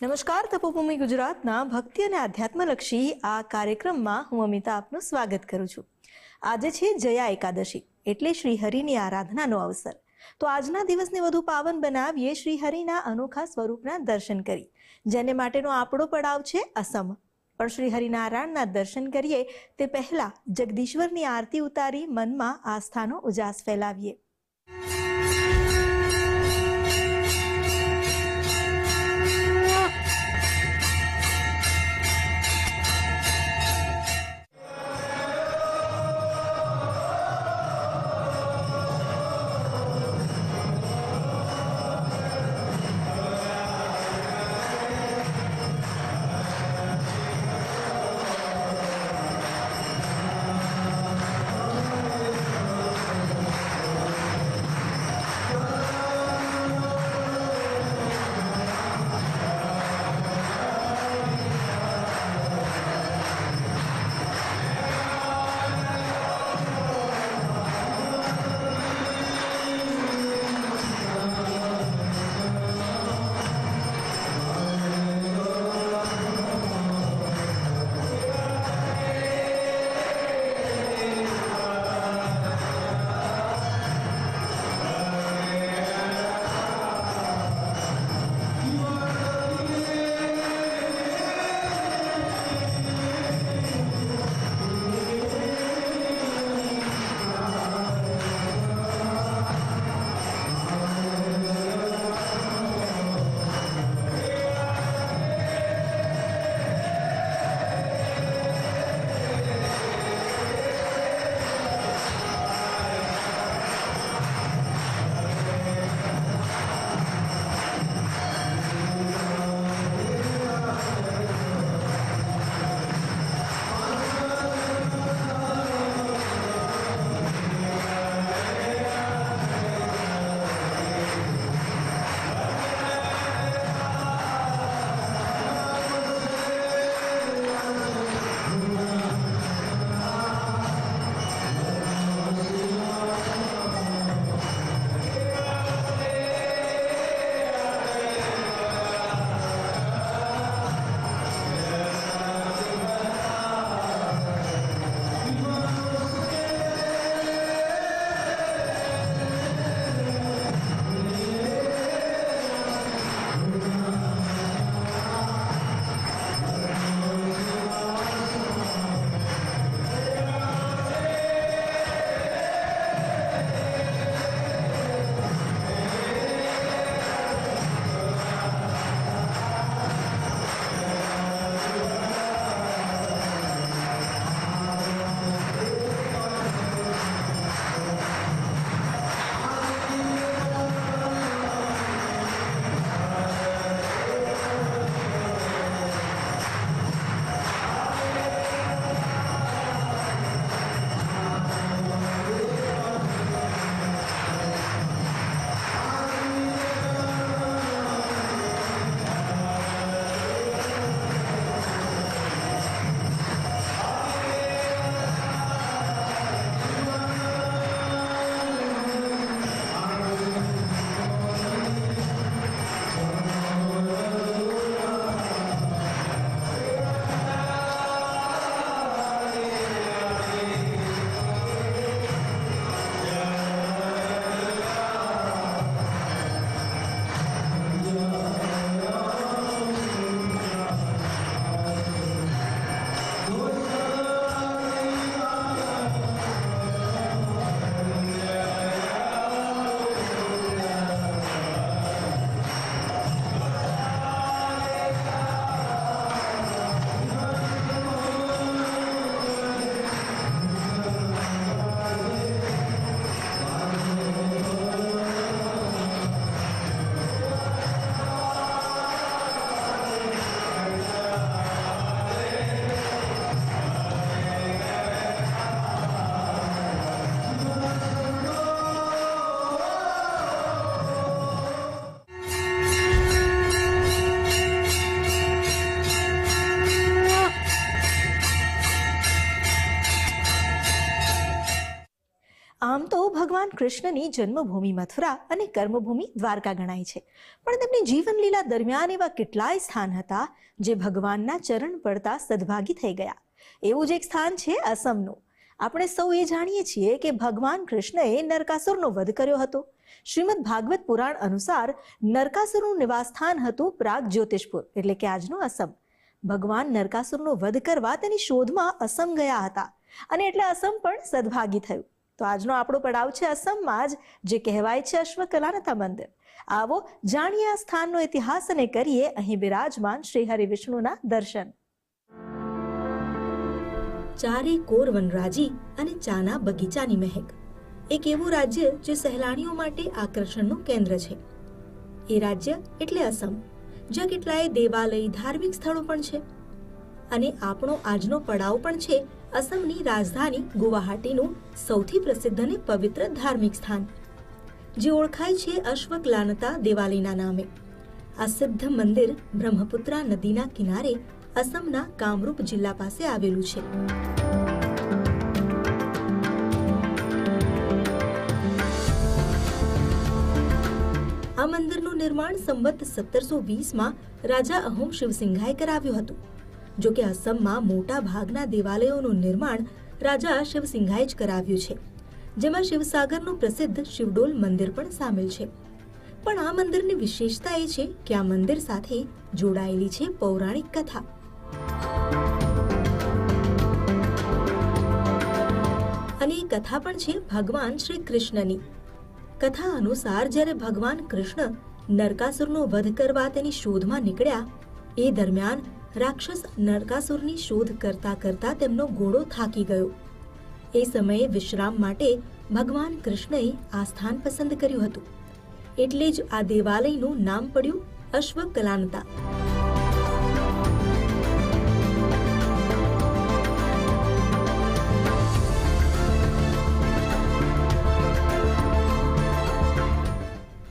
નમસ્કાર, તપોભૂમિ ગુજરાતના ભક્તિ અને આધ્યાત્મલક્ષી આ કાર્યક્રમમાં હું અમિતા આપનું સ્વાગત કરું છું. આજે છે જયા એકાદશી, એટલે શ્રી હરિની આરાધનાનો અવસર. તો આજના દિવસને વધુ પાવન બનાવીએ શ્રી હરિના અનોખા સ્વરૂપના દર્શન કરી, જેને માટેનો આપણો પડાવ છે અસમ. પણ શ્રી હરિનારાયણના દર્શન કરીએ, તે પહેલા જગદીશ્વરની આરતી ઉતારી મનમાં આસ્થાનો ઉજાસ ફેલાવીએ. ભગવાન કૃષ્ણની જન્મભૂમિ મથુરા અને કર્મભૂમિ દ્વારકા ગણાય છે. પણ તેમની જીવનલીલા દરમિયાન એવા કેટલાય સ્થાન હતા જે ભગવાનના ચરણ પડતા સદભાગી થઈ ગયા. એવું જ એક સ્થાન છે અસમનું. આપણે સૌ એ જાણીએ છીએ કે ભગવાન કૃષ્ણએ નરકાસુરનો વધ કર્યો હતો. શ્રીમદ ભાગવત પુરાણ અનુસાર નરકાસુરનું નિવાસસ્થાન હતું પ્રાગ જ્યોતિષપુર, એટલે કે આજનું અસમ. ભગવાન નરકાસુરનો વધ કરવા તેની શોધમાં અસમ ગયા હતા અને એટલે અસમ પણ સદભાગી થયું. તો આજનો આપણો પડાવ છે અસમમાં જ, જે કહેવાય છે અશ્વકલાનતા મંદિર. આવો જાણીએ આ સ્થાનનો ઇતિહાસ અને કરીએ અહીં બિરાજમાન શ્રી હરિ વિષ્ણુના દર્શન. ચારે કોર વનરાજી અને ચાના બગીચાની મહેક. એક એવું રાજ્ય જે સહેલાણીઓ માટે આકર્ષણનું કેન્દ્ર છે. એ રાજ્ય એટલે અસમ જ્યાં કેટલાય દેવાલય ધાર્મિક સ્થળો પણ છે. અને આપણો આજનો પડાવ પણ છે અસમની રાજધાની ગુવાહાટીનું સૌથી પ્રસિદ્ધ અને પવિત્ર ધાર્મિક સ્થાન. જે ઓળખાય છે અશ્વકલાનતા દેવાલયના નામે. આ સિદ્ધ મંદિર બ્રહ્મપુત્રા નદીના કિનારે અસમના કામરૂપ જિલ્લા પાસે આવેલું છે. આ મંદિરનું નિર્માણ સંવત સત્તરસો વીસમાં રાજા અહોમ શિવસિંઘાએ કરાવ્યું હતું. જો કે અસમમાં મોટા ભાગના દેવાલયોનું નિર્માણ રાજા શિવસિંઘાએ જ કરાવ્યું છે, જેમાં શિવસાગરનું પ્રસિદ્ધ શિવડોલ મંદિર પણ સામેલ છે. પણ આ મંદિરની વિશેષતા એ છે કે આ મંદિર સાથે જોડાયેલી છે પૌરાણિક કથા. અને એ કથા પણ છે ભગવાન શ્રી કૃષ્ણની કથા અનુસાર જ્યારે ભગવાન કૃષ્ણ નરકાસુરનો વધ કરવા તેની શોધમાં નીકળ્યા, એ દરમિયાન રાક્ષસ નરકાસુરની શોધ કરતા કરતા તેમનો ઘોડો થાકી ગયો. એ સમયે વિશ્રામ માટે ભગવાન કૃષ્ણએ આ સ્થાન પસંદ કર્યું હતું. એટલે જ આ દેવાલયનું નામ પડ્યું અશ્વકલાનતા.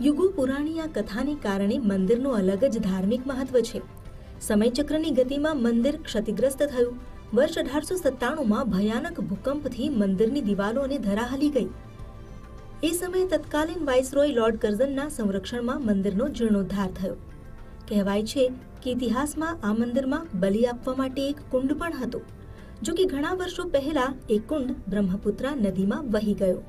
યુગો પુરાણી આ કથાને કારણે મંદિરનું અલગ જ ધાર્મિક મહત્વ છે. સમયચક્રની ગતિમાં મંદિર ક્ષતિગ્રસ્ત થયું. વર્ષ અઢારસો સત્તાણુંમાં ભયાનક ભૂકંપથી મંદિરની દિવાલો અને ધરા હલી ગઈ. એ સમયે તત્કાલીન વાઇસરોય લોર્ડ કર્ઝનના સંરક્ષણમાં મંદિરનો જીર્ણોદ્ધાર થયો. કહેવાય છે કે ઇતિહાસમાં આ મંદિરમાં બલિ આપવા માટે એક કુંડ પણ હતો જો કે ઘણા વર્ષો પહેલા એ કુંડ બ્રહ્મપુત્રા નદીમાં વહી ગયો.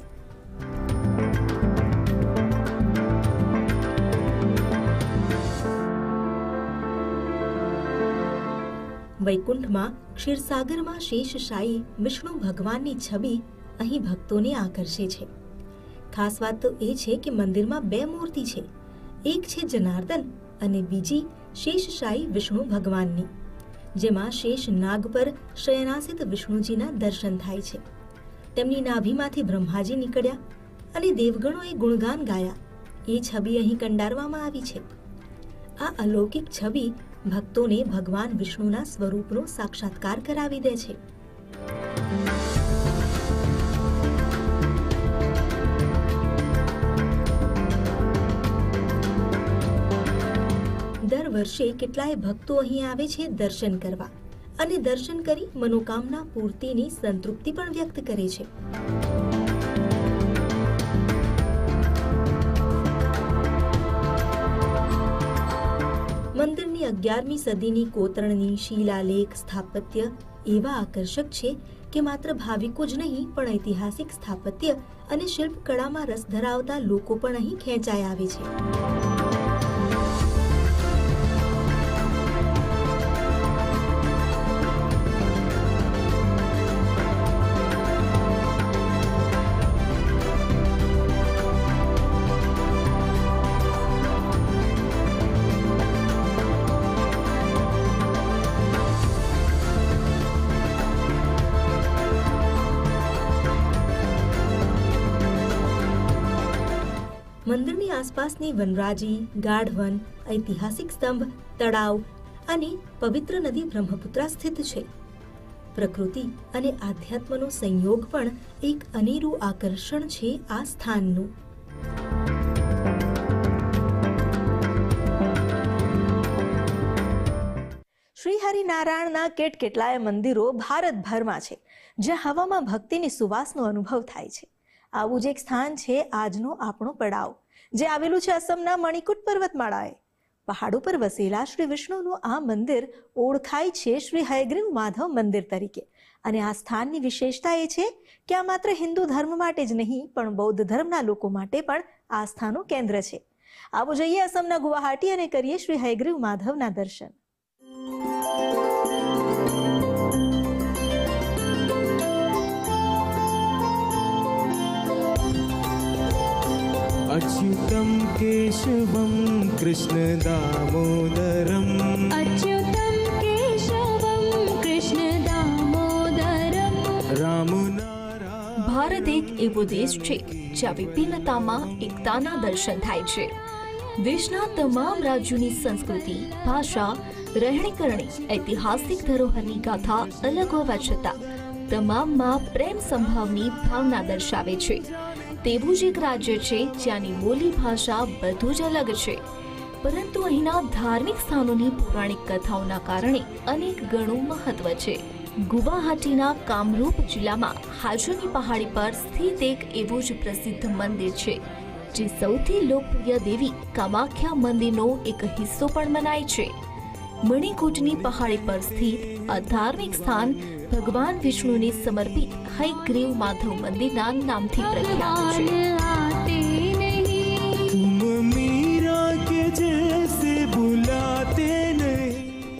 વૈકુંઠમાં ક્ષીરસાગરમાં શેષશાહી વિષ્ણુ ભગવાનની છબી અહીં ભક્તોને આકર્ષે છે. ખાસ વાત તો એ છે કે મંદિરમાં બે મૂર્તિ છે. એક છે જનાર્દન અને બીજી શેષશાહી વિષ્ણુ ભગવાનની, જેમાં શેષ નાગ પર શયનાસિત વિષ્ણુજીના દર્શન થાય છે. તેમની નાભીમાંથી બ્રહ્માજી નીકળ્યા અને દેવગણોએ ગુણગાન ગાયા. એ છબી અહીં કંડારવામાં આવી છે. આ અલૌકિક છબી ભક્તોને ભગવાન વિષ્ણુના સ્વરૂપનો સાક્ષાત્કાર કરાવી દે છે. દર વર્ષે કેટલાય ભક્તો અહીં આવે છે દર્શન કરવા અને દર્શન કરી મનોકામના પૂર્તિની સંતૃપ્તિ પણ વ્યક્ત કરે છે. અગિયારમી સદીની કોતરણની શિલાલેખ, સ્થાપત્ય એવા આકર્ષક છે કે માત્ર ભાવિકો જ નહીં, પણ ઐતિહાસિક સ્થાપત્ય અને શિલ્પકળામાં રસ ધરાવતા લોકો પણ અહીં ખેંચાઈ આવે છે. આસપાસની વનરાજી, ગાઢવન, ઐતિહાસિક સ્તંભ, તળાવ અને પવિત્ર નદી બ્રહ્મપુત્રા સ્થિત છે. પ્રકૃતિ અને આધ્યાત્મનો સંયોગ પણ એક અનેરું આકર્ષણ છે આ સ્થાનનું. શ્રી હરિનારાયણના કેટ કેટલાય મંદિરો ભારતભરમાં છે, જ્યાં હવામાં ભક્તિની સુવાસનો અનુભવ થાય છે. આવું જ એક સ્થાન છે આજનો આપણો પડાવ. જે આવેલું છે અસમના મણિકુટ પર્વતમાળાએ. પહાડ ઉપર વસેલા શ્રી વિષ્ણુનું આ મંદિર ઓળખાય છે શ્રી હયગ્રીવ માધવ મંદિર તરીકે. અને આ સ્થાનની વિશેષતા એ છે કે આ માત્ર હિન્દુ ધર્મ માટે જ નહીં, પણ બૌદ્ધ ધર્મના લોકો માટે પણ આસ્થાનું કેન્દ્ર છે. આવો જઈએ અસમના ગુવાહાટી અને કરીએ શ્રી હયગ્રીવ માધવના દર્શન. अच्युतं केशवं कृष्णदामोदरम् अच्युतं केशवं कृष्णदामोदरम् रामनारा ભારત એક એવો દેશ છે જ્યાં વિભિન્નતામાં એકતાના દર્શન થાય છે દેશના તમામ રાજ્યોની સંસ્કૃતિ ભાષા રહેણીકરણી ઐતિહાસિક ધરોહરની ગાથા અલગ હોવા છતાં તમામમાં પ્રેમ સંભાવની ભાવના દર્શાવે છે તેવું જ એક રાજ્ય છે જ્યાંની બોલી ભાષા બધું જ અલગ છે. પરંતુ અહીંના ધાર્મિક સ્થાનોની પૌરાણિક કથાઓના કારણે અનેક ગણું મહત્વ છે. ગુવાહાટીના કામરૂપ જિલ્લામાં હાજોની પહાડી પર સ્થિત એક એવું જ પ્રસિદ્ધ મંદિર છે, જે સૌથી લોકપ્રિય દેવી કામાખ્યા મંદિરનો એક હિસ્સો પણ મનાય છે. મણિકૂટની પહાડી પર સ્થિત આ ધાર્મિક સ્થાન ભગવાન વિષ્ણુને સમર્પિત હાઈગ્રીવ માધવ મંદિરના નામથી પ્રખ્યાત છે.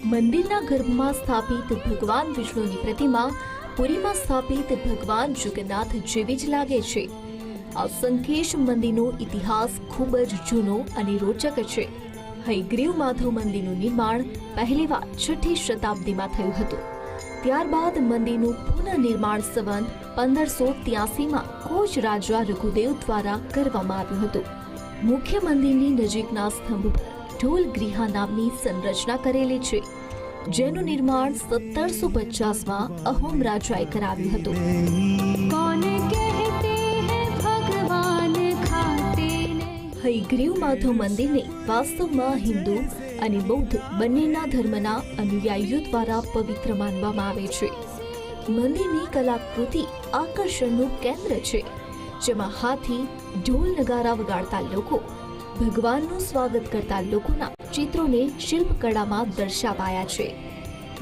મંદિરના ગર્ભમાં સ્થાપિત ભગવાન વિષ્ણુની પ્રતિમા પુરીમાં સ્થાપિત ભગવાન જગન્નાથ જેવી જ લાગે છે. આ સંકેશ મંદિરનો ઇતિહાસ ખૂબ જ જૂનો અને રોચક છે. અહીં ગ્રીવ માધવ મંદિરનું નિર્માણ પહેલીવાર છઠ્ઠી શતાબ્દીમાં થયું હતું. ત્યારબાદ મંદિરનું પુનઃનિર્માણ સંબંધ પંદરસો ત્યાસીમાં કોચ રાજા રઘુદેવ દ્વારા કરવામાં આવ્યું હતું. મુખ્ય મંદિરની નજીકના સ્તંભ પર ઢોલ ગ્રીહા નામની સંરચના કરેલી છે, જેનું નિર્માણ સત્તરસો પચાસમાં અહોમ રાજાએ કરાવ્યું હતું. કોને કે नहीं હયગ્રીવ માધવ મંદિરને વાસ્તવમાં હિન્દુ અને બૌદ્ધ બંનેના ધર્મના અનુયાયીઓ દ્વારા પવિત્ર માનવામાં આવે છે. મંદિરની કલાકૃતિ આકર્ષણનું કેન્દ્ર છે, જેમાં હાથી, ઢોલ નગારા વગાડતા લોકો, ભગવાનનું સ્વાગત કરતા લોકોના ચિત્રોને શિલ્પકળામાં દર્શાવાયા છે.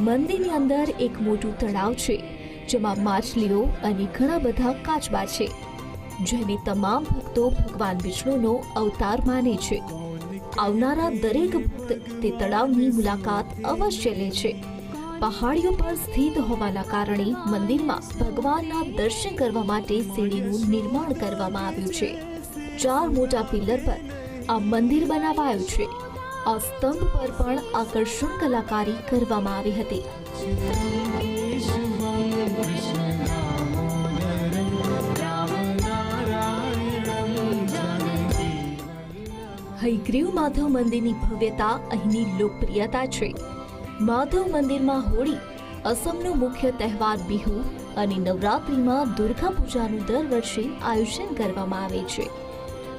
મંદિરની અંદર એક મોટું તળાવ છે, જેમાં માછલીઓ અને ઘણા બધા કાચબા છે. જેને તમામ ભક્તો ભગવાન વિષ્ણુનો અવતાર માને છે. આવનારા દરેક ભક્ત તે તળાવની મુલાકાત અવશ્ય લે છે. પહાડીઓ પર સ્થિત હોવાના કારણે મંદિરમાં ભગવાનના દર્શન કરવા માટે સીડીનું નિર્માણ કરવામાં આવ્યું છે. ચાર મોટા પિલ્લર પર આ મંદિર બનાવાયું છે. આ સ્તંભ પર પણ આકર્ષણ કલાકારી કરવામાં આવી હતી. હૈગ્રીવ માધવ મંદિરની ભવ્યતા અહીંની લોકપ્રિયતા છે. માધવ મંદિરમાં હોળી અસમનો મુખ્ય તહેવાર બિહુ અને નવરાત્રિમાં દુર્ગા પૂજાનું દર વર્ષે આયોજન કરવામાં આવે છે.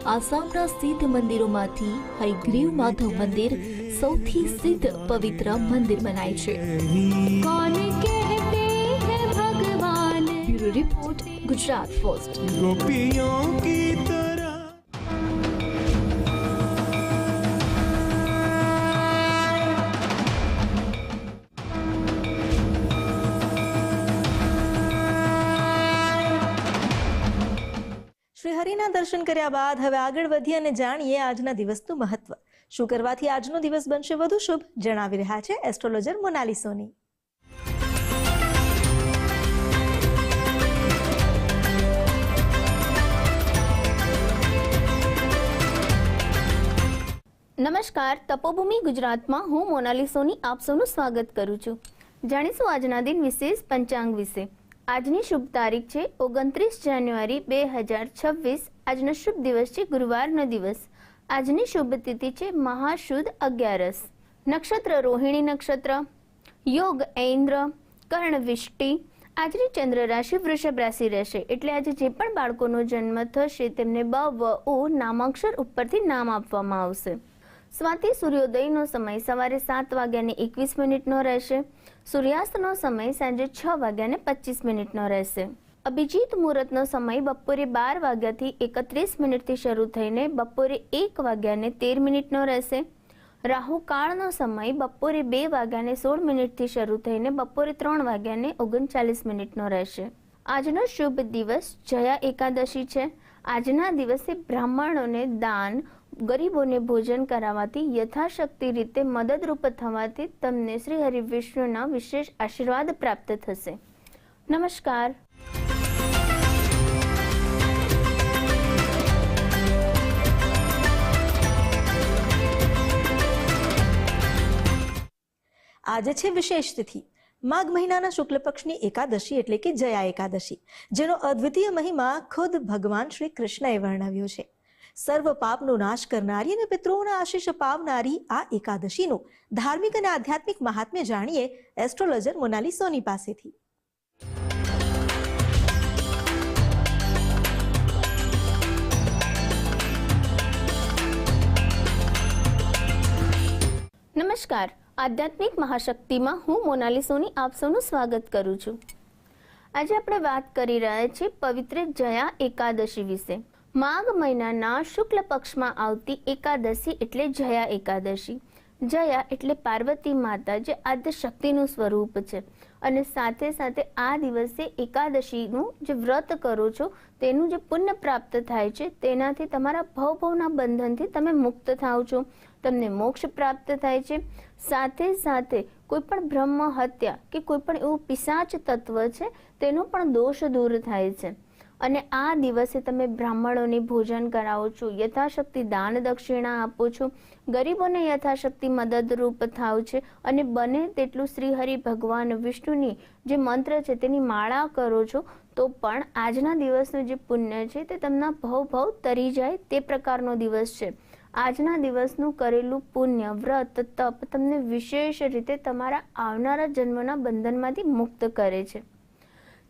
આસામના સિદ્ધ મંદિરોમાંથી હયગ્રીવ માધવ મંદિર સૌથી સિદ્ધ પવિત્ર મંદિર મનાય છે. કોણ રિપોર્ટ ગુજરાત ફર્સ્ટ ગોપીઓ કી દર્શન કર્યા બાદ હવે આગળ વધીએ અને જાણીએ આજના દિવસનું મહત્વ. શું કરવાથી આજનો દિવસ બનશે વધુ શુભ? જણાવી રહ્યા છે એસ્ટ્રોલોજર મોનાલી સોની. નમસ્કાર, તપોભૂમિ ગુજરાતમાં હું મોનાલી સોની આપ સૌનું સ્વાગત કરું છું. જાણીશું આજના દિન વિશેષ પંચાંગ વિશે. આજની શુભ તારીખ છે ઓગણત્રીસ જાન્યુઆરી બે હજાર છવ્વીસ આજનો શુભ દિવસ છે, ગુરુવારનો દિવસ. આજની શુભ તિથિ છે, મહાશુદ્ધ અગિયારસ. નક્ષત્ર, રોહિણી નક્ષત્ર. યોગ, ઐન્દ્ર. કર્ણવિષ્ટિ આજની ચંદ્ર રાશિ વૃષભ રાશિ રહેશે. એટલે આજે જે પણ બાળકોનો જન્મ થશે, તેમને બ, વ, ઉ નામાક્ષર ઉપરથી નામ આપવામાં આવશે. સ્વાતિ સૂર્યોદયનો સમય સવારે સાત વાગ્યાને એકવીસ મિનિટનો રહેશે. સૂર્યાસ્તનો સમય સાંજે છ વાગ્યાને પચીસ મિનિટનો રહેશે. અભિજીત મુહૂર્તનો સમય બપોરે બાર વાગ્યાથી એકત્રીસ મિનિટથી શરૂ થઈને બપોરે એક વાગ્યાને તેર મિનિટનો રહેશે. રાહુ કાળનો સમય બપોરે બે વાગ્યાને સોળ મિનિટથી શરૂ થઈને બપોરે ત્રણ વાગ્યાને ઓગણચાલીસ મિનિટનો રહેશે. આજનો શુભ દિવસ જયા એકાદશી છે. આજના દિવસે બ્રાહ્મણોને દાન, ગરીબોને ભોજન કરાવવાથી યથાશક્તિ રીતે મદદરૂપ થવાથી તમને શ્રી હરિ વિષ્ણુના વિશેષ આશીર્વાદ પ્રાપ્ત થશે. નમસ્કાર. આજે છે વિશેષ તિથિ. માઘ મહિનાના શુક્લ પક્ષની એકાદશી એટલે કે જયા એકાદશી, જેનો અદ્વિતીય મહિમા ખુદ ભગવાન શ્રી કૃષ્ણએ વર્ણવ્યો છે. સર્વ પાપનો નાશ કરનારી અને પિતૃઓના આશીષ પાવનારી આ એકાદશીનું ધાર્મિક અને આધ્યાત્મિક મહાત્મ્ય જાણીએ એસ્ટ્રોલોજર મોનાલી સોની પાસેથી. નમસ્કાર. આધ્યાત્મિક મહાશક્તિમાં હું મોનાલી સોની આપ સૌનું સ્વાગત કરું છું. આજે આપણે વાત કરી રહ્યા છીએ પવિત્ર જયા એકાદશી વિશે. માઘ મહિનાના શુક્લ પક્ષમાં આવતી એકાદશી એટલે જયા એકાદશી. જયા એટલે પાર્વતી માતા જે આદ્ય શક્તિનું સ્વરૂપ છે અને સાથે સાથે આ દિવસે એકાદશીનું જે વ્રત કરો છો તેનું જે પુણ્ય પ્રાપ્ત થાય છે તેનાથી તમારા ભવભવના બંધનથી તમે મુક્ત થાવ છો. તમને મોક્ષ પ્રાપ્ત થાય છે. સાથે સાથે કોઈ પણ બ્રહ્મ હત્યા કે કોઈ પણ એવું પિશાચ તત્વ છે, તેનો પણ દોષ દૂર થાય છે. અને આ દિવસે તમે બ્રાહ્મણોને ભોજન કરાવો છો, યથાશક્તિ દાન દક્ષિણા આપો છો. ગરીબોને યથાશક્તિ મદદરૂપ થાવ છે અને બને તેટલું શ્રી હરિ ભગવાન વિષ્ણુની જે મંત્ર છે તેની માળા કરો છો, તો પણ આજના દિવસનું જે પુણ્ય છે તે તમને ભવ ભવ તરી જાય તે પ્રકારનો દિવસ છે. આજના દિવસનું કરેલું પુણ્ય, વ્રત, તપ તમને વિશેષ રીતે તમારા આવનારા જન્મના બંધનમાંથી મુક્ત કરે છે.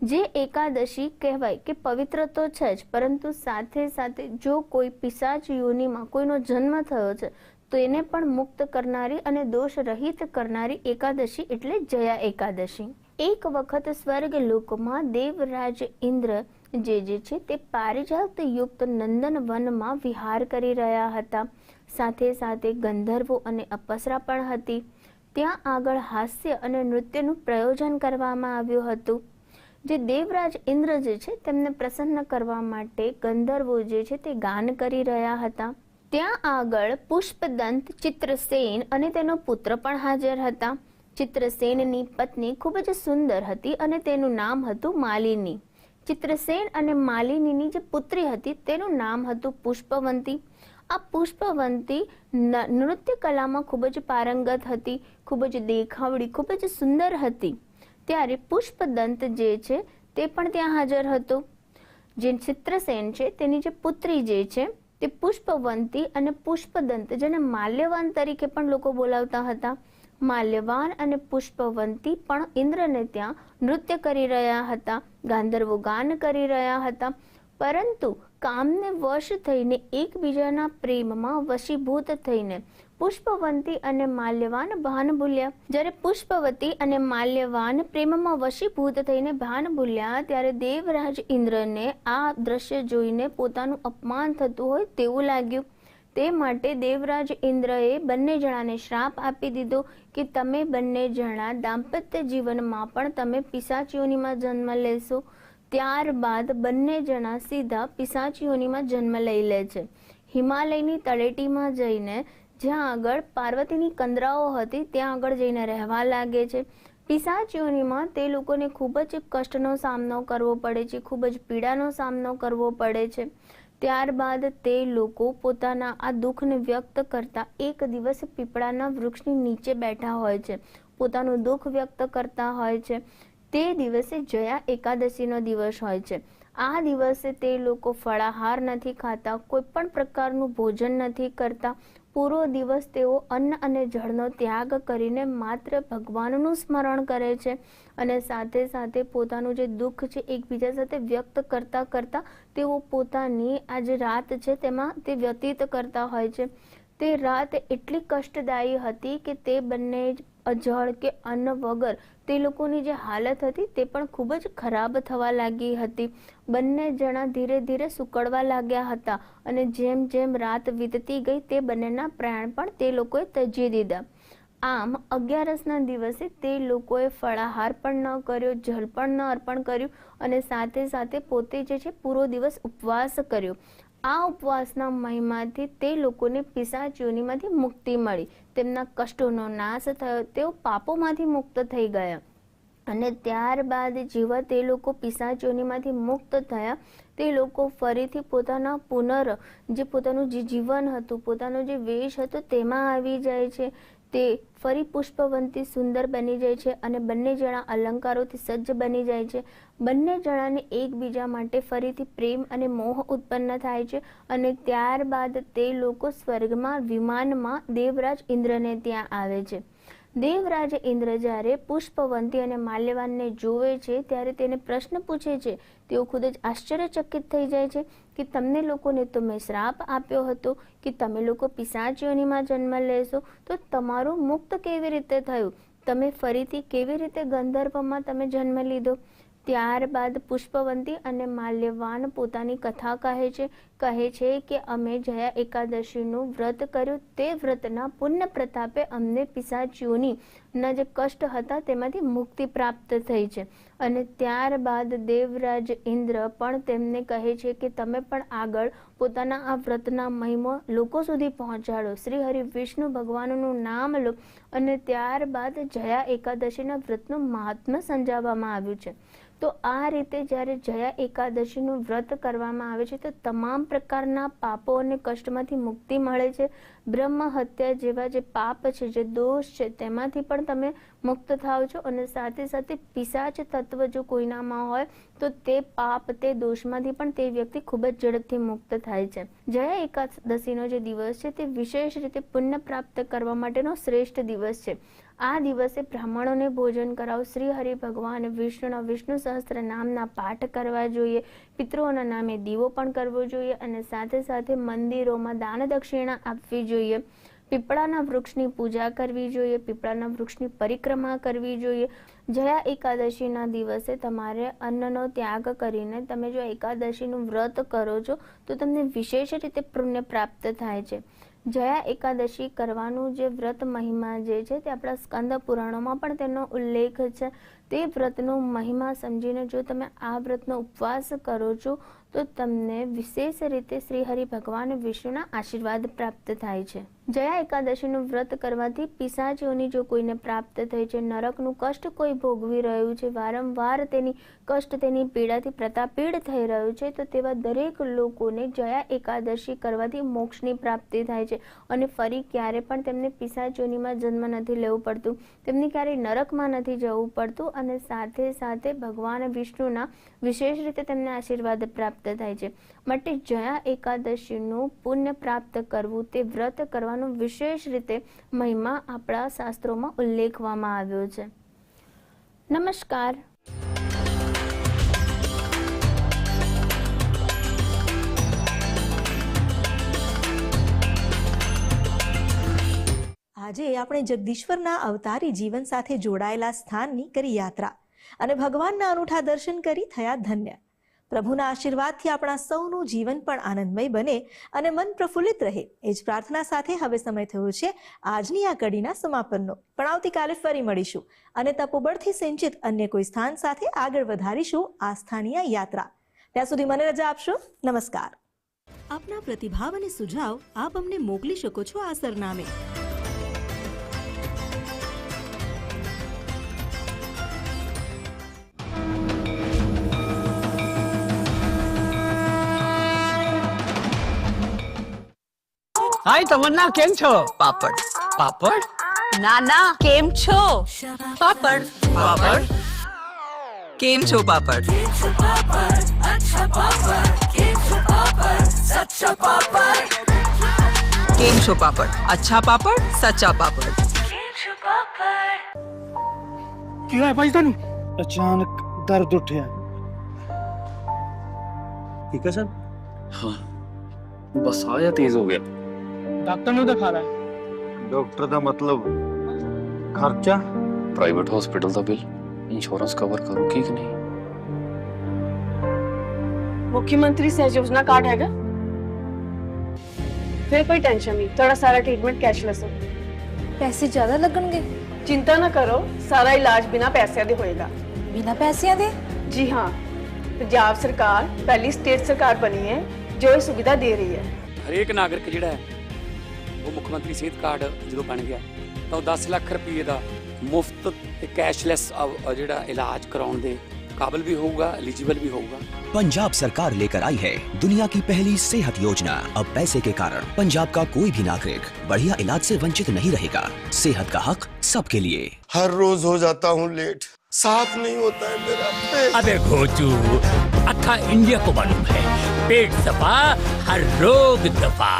જે એકાદશી કહેવાય કે પવિત્ર તો છે જ, પરંતુ સાથે સાથે જો કોઈ પિશાચ યોનિમાં કોઈનો જન્મ થયો છે, તો એને પણ મુક્ત કરનારી અને દોષ રહિત કરનારી એકાદશી એટલે જયા એકાદશી. એક વખત સ્વર્ગ લોકમાં દેવરાજ ઇન્દ્ર જે જે છે તે પારિજાત યુક્ત નંદન વનમાં વિહાર કરી રહ્યા હતા. સાથે સાથે ગંધર્વો અને અપસરા પણ હતી. ત્યાં આગળ હાસ્ય અને નૃત્યનું પ્રયોજન કરવામાં આવ્યું હતું. જે દેવરાજ ઇન્દ્ર જે છે તેમને પ્રસન્ન કરવા માટે ગંધર્વો જે છે તે ગાન કરી રહ્યા હતા. ત્યાં આગળ પુષ્પદંત, ચિત્રસેન અને તેનો પુત્ર પણ હાજર હતા. ચિત્રસેનની પત્ની ખૂબ જ સુંદર હતી અને તેનું નામ હતું માલિની. ચિત્રસેન અને માલિનીની જે પુત્રી હતી તેનું નામ હતું પુષ્પવંતી. આ પુષ્પવંતી નૃત્ય કલામાં ખૂબ જ પારંગત હતી, ખૂબ જ દેખાવડી, ખૂબ જ સુંદર હતી. ત્યારે પુષ્પદંત જે છે તે પણ ત્યાં હાજર હતો. જે ચિત્રસેન છે તેની જે પુત્રી જે છે તે પુષ્પવંતી અને પુષ્પદંત જેને માલ્યવાન તરીકે પણ લોકો બોલાવતા હતા. માલ્યવાન અને પુષ્પવંતી પણ ઇન્દ્રને ત્યાં નૃત્ય કરી રહ્યા હતા ગાંધર્વો ગાન કરી રહ્યા હતા. પરંતુ કામને વશ થઈને એકબીજાના પ્રેમમાં વશીભૂત થઈને પુષ્પવંતી અને માલ્યવાન ભાન ભૂલ્યા. જ્યારે પુષ્પવતી અને માલ્યવાન પ્રેમમાં વશીભૂત થઈને ભાન ભૂલ્યા, ત્યારે દેવરાજ ઇન્દ્રને આ દ્રશ્ય જોઈને પોતાનું અપમાન થતું હોય તેવું લાગ્યું. તે માટે દેવરાજ ઇન્દ્રએ બંને જણાને શ્રાપ આપી દીધો કે તમે બંને જણા દાંપત્ય જીવનમાં પણ તમે પિસાચીઓનીમાં જન્મ લેશો. ત્યારબાદ બંને જણા સીધા પિસાચીઓનીમાં જન્મ લઈ લે છે. હિમાલયની તળેટીમાં જઈને જ્યાં આગળ પાર્વતીની કંદરાઓ હતી, ત્યાં આગળ જઈને રહેવા લાગે છે. પિસાચીઓનીમાં તે લોકોને ખૂબ જ કષ્ટનો સામનો કરવો પડે છે, ખૂબ જ પીડાનો સામનો કરવો પડે છે. ત્યારબાદ તે લોકો પોતાના આ દુઃખને વ્યક્ત કરતા એક દિવસ પીપળાના વૃક્ષની નીચે બેઠા હોય છે. પોતાનું દુઃખ વ્યક્ત કરતા હોય છે. તે દિવસે જયા એકાદશીનો દિવસ હોય છે. આ દિવસે તે લોકો ફળાહાર નથી ખાતા કોઈ પણ પ્રકારનું ભોજન નથી કરતા. પૂરો દિવસ તેઓ અન્ન અને જળનો ત્યાગ કરીને માત્ર ભગવાનનું સ્મરણ કરે છે અને સાથે સાથે પોતાનું જે દુઃખ છે એકબીજા સાથે વ્યક્ત કરતા કરતા તેઓ પોતાની આ જે રાત છે તેમાં તે વ્યતીત કરતા હોય છે. તે રાત એટલી કષ્ટદાયી હતી કે તે બંને અજળ કે અન્ન વગર તે લોકોની જે હાલત હતી તે પણ ખૂબ જ ખરાબ થવા લાગી હતી. બંને જણા ધીરે ધીરે સુકળવા લાગ્યા હતા અને જેમ જેમ રાત વીતતી ગઈ તે બંનેના પ્રાણ પણ તે લોકોએ તજી દીધા. આમ, અગિયારસના દિવસે તે લોકોએ ફળાહાર પણ ન કર્યો જળ પણ ન અર્પણ કર્યું અને સાથે સાથે પોતે જે છે પૂરો દિવસ ઉપવાસ કર્યો. આ ઉપવાસના મહિમાથી તે લોકોને પિશાચ મુક્તિ મળી. તેમના કષ્ટોનો નાશ થયો. તેઓ પાપોમાંથી મુક્ત થઈ ગયા. અને ત્યારબાદ જેવા તે લોકો પિશાચ મુક્ત થયા, તે લોકો ફરીથી પોતાના પુનર, જે પોતાનું જે જીવન હતું, પોતાનો જે વેશ હતો, તેમાં આવી જાય છે. તે ફરી પુષ્પવંતી સુંદર બની જાય છે અને બંને જણા અલંકારોથી સજ્જ બની જાય છે. બંને જણાને એકબીજા માટે ફરીથી પ્રેમ અને મોહ ઉત્પન્ન થાય છે અને ત્યારબાદ તે લોકો સ્વર્ગમાં, વિમાનમાં દેવરાજ ઇન્દ્રને ત્યાં આવે છે. દેવરાજ ઇન્દ્ર જ્યારે પુષ્પવંતી અને માલ્યવાનને જોવે છે, ત્યારે તેને પ્રશ્ન પૂછે છે. તેઓ ખુદ જ આશ્ચર્યચકિત થઈ જાય છે કે તમને લોકોને તો મેં શ્રાપ આપ્યો હતો કે તમે લોકો પિસાચીઓનીમાં જન્મ લેશો, તો તમારું મુક્ત કેવી રીતે થયું? તમે ફરીથી કેવી રીતે ગંધર્વમાં તમે જન્મ લીધો? ત્યારબાદ પુષ્પવંતી અને માલ્યવાન પોતાની કથા કહે છે કહે છે કે અમે જયા એકાદશીનું વ્રત કર્યું. તે વ્રતના પુણ્ય પ્રતાપે અમને પિશાચીઓની જે કષ્ટ હતા તેમાંથી મુક્તિ પ્રાપ્ત થઈ છે. અને ત્યારબાદ દેવરાજ ઇન્દ્ર પણ તેમને કહે છે કે તમે પણ આગળ પોતાના આ વ્રતના મહિમો લોકો સુધી પહોંચાડો. શ્રી હરિ વિષ્ણુ ભગવાનનું નામ લો. અને ત્યારબાદ જયા એકાદશીના વ્રતનું મહાત્મ્ય સમજાવવામાં આવ્યું છે. તો આ રીતે જ્યારે જયા એકાદશીનું વ્રત કરવામાં આવે છે, તો તમામ પ્રકારના પાપો અને કષ્ટમાંથી મુક્તિ મળે છે. બ્રહ્મ હત્યા જેવા જે પાપ છે, જે દોષ છે, તેમાંથી પણ તમે મુક્ત થાવ છો અને સાથે સાથે પિશાચ તત્વ જો કોઈનામાં હોય, તો તે પાપ, તે દોષમાંથી પણ તે વ્યક્તિ ખૂબ જ ઝડપથી મુક્ત થાય છે. જયા એકાદશીનો જે દિવસ છે, તે વિશેષ રીતે પુણ્ય પ્રાપ્ત કરવા માટેનો શ્રેષ્ઠ દિવસ છે. આ દિવસે બ્રાહ્મણોને ભોજન કરાવો. શ્રી હરિ ભગવાન વિષ્ણુના વિષ્ણુ સહસ્ત્ર નામના પાઠ કરવા જોઈએ. પિતૃઓના નામે દીવો પણ કરવો જોઈએ અને સાથે સાથે મંદિરોમાં દાન દક્ષિણા આપવી જોઈએ. પીપળાના વૃક્ષની પૂજા કરવી જોઈએ. પીપળાના વૃક્ષની પરિક્રમા કરવી જોઈએ. જયા એકાદશીના દિવસે તમારે અન્નનો ત્યાગ કરીને તમે જો એકાદશીનું વ્રત કરો છો, તો તમને વિશેષ રીતે પુણ્ય પ્રાપ્ત થાય છે. જયા એકાદશી કરવાનું જે વ્રત મહિમા જે છે તે આપણા સ્કંદ પુરાણોમાં પણ તેનો ઉલ્લેખ છે. તે વ્રતનો મહિમા સમજીને જો તમે આ વ્રતનો ઉપવાસ કરો છો, તો તમને વિશેષ રીતે શ્રી હરિ ભગવાન વિષ્ણુના આશીર્વાદ પ્રાપ્ત થાય છે. જયા એકાદશીનું વ્રત કરવાથી પિસાચીઓની જો કોઈને પ્રાપ્ત થઈ છે નરકનું કષ્ટ, કોઈ ભોગવી રહ્યું છે, વારંવાર તેની કષ્ટ, તેની પીડાથી પ્રતાપીડ થઈ રહ્યું છે, તો તેવા દરેક લોકોને જયા એકાદશી કરવાથી મોક્ષની પ્રાપ્તિ થાય છે અને ફરી ક્યારે પણ તેમને પિસાચીઓનીમાં જન્મ નથી લેવું પડતું. તેમને ક્યારેય નરકમાં નથી જવું પડતું અને સાથે સાથે ભગવાન વિષ્ણુના વિશેષ રીતે તેમને આશીર્વાદ પ્રાપ્ત થાય છે. માટે જયા એકાદશીનું પુણ્ય પ્રાપ્ત કરવું તે વ્રત કરવાનો વિશેષ રીતે મહિમા આપણા શાસ્ત્રોમાં ઉલ્લેખવામાં આવ્યો છે. નમસ્કાર. આજે આપણે જગદીશ્વરના અવતારી જીવન સાથે જોડાયેલા સ્થાનની કરી યાત્રા અને ભગવાનના અનૂઠા દર્શન કરી થયા ધન્ય. પ્રભુના આશીર્વાદથી આપણા સૌનું જીવન પણ આનંદમય બને અને મન પ્રફુલ્લિત રહે. એ જ પ્રાર્થના સાથે હવે સમય થયો છે આજની આ કડીના સમાપનનો. પણ આવતીકાલે ફરી મળીશું અને તપોબળથી સિંચિત અન્ય કોઈ સ્થાન સાથે આગળ વધારીશું આ સ્થાનીય યાત્રા. ત્યાં સુધી મને રજા આપશો. નમસ્કાર. આપના પ્રતિભાવ અને સુઝાવ આપ અમને મોકલી શકો છો આ સરનામે. हाय तमन्ना केम छो? पापड़। पापड़? नाना केम छो? पापड़। पापड़? केम छो पापड़। अच्छा पापड़ केम छो पापड़ सच्चा पापड़ केम छो पापड़। अच्छा पापड़ सच्चा पापड़। क्यों है भाई तनु? अचानक दर्द उठ गया। ठीक है सर? हाँ। बस आया तेज हो गया। ਡਾਕਟਰ ਨੂੰ ਦਿਖਾ ਲੈ ਡਾਕਟਰ ਦਾ ਮਤਲਬ ਖਰਚਾ? ਪ੍ਰਾਈਵੇਟ ਹਸਪੀਟਲ ਦਾ ਬਿੱਲ? ਇੰਸ਼ੋਰੈਂਸ ਕਵਰ ਕਰੂਗੀ ਕਿ ਨਹੀਂ? ਮੁੱਖ ਮੰਤਰੀ ਸਹਿਯੋਜਨਾ ਕਾਰਡ ਹੈਗਾ। ਫਿਰ ਕੋਈ ਟੈਨਸ਼ਨ ਨਹੀਂ ਤੁਹਾਡਾ ਸਾਰਾ ਟ੍ਰੀਟਮੈਂਟ ਕੈਸ਼ਲੈਸ ਹੋ। ਪੈਸੇ ਜ਼ਿਆਦਾ ਲੱਗਣਗੇ? ਚਿੰਤਾ ਨਾ ਕਰੋ ਸਾਰਾ ਇਲਾਜ ਬਿਨਾ ਪੈਸਿਆਂ ਦੇ ਹੋਏਗਾ। ਬਿਨਾਂ ਪੈਸਿਆਂ ਦੇ? ਜੀ ਹਾਂ ਪੰਜਾਬ ਸਰਕਾਰ ਪਹਿਲੀ ਸਟੇਟ ਸਰਕਾਰ ਬਣੀ ਹੈ ਜੋ ਇਹ ਸੁਵਿਧਾ ਦੇ ਰਹੀ ਹੈ। ਹਰੇਕ ਨਾਗਰਿਕ ਜਿਹੜਾ ਹੈ ਉਹ ਮੁੱਖ ਮੰਤਰੀ ਸਿਹਤ ਕਾਰਡ ਜਦੋਂ ਬਣ ਗਿਆ ਤਾਂ ਉਹ 10 ਲੱਖ ਰੁਪਏ ਦਾ ਮੁਫਤ ਤੇ ਕੈਸ਼ਲੈਸ ਜਿਹੜਾ ਇਲਾਜ ਕਰਾਉਣ ਦੇ ਕਾਬਿਲ ਵੀ ਹੋਊਗਾ ਐਲੀਜੀਬਲ ਵੀ ਹੋਊਗਾ पंजाब सरकार लेकर आई है दुनिया की पहली सेहत योजना अब पैसे के कारण पंजाब का कोई भी नागरिक बढ़िया इलाज से वंचित नहीं रहेगा सेहत का हक सबके लिए हर रोज हो जाता हूँ लेट साथ नहीं होता है मेरा अबे घोचू अखा इंडिया को मालूम है पेट दफा हर रोग दफा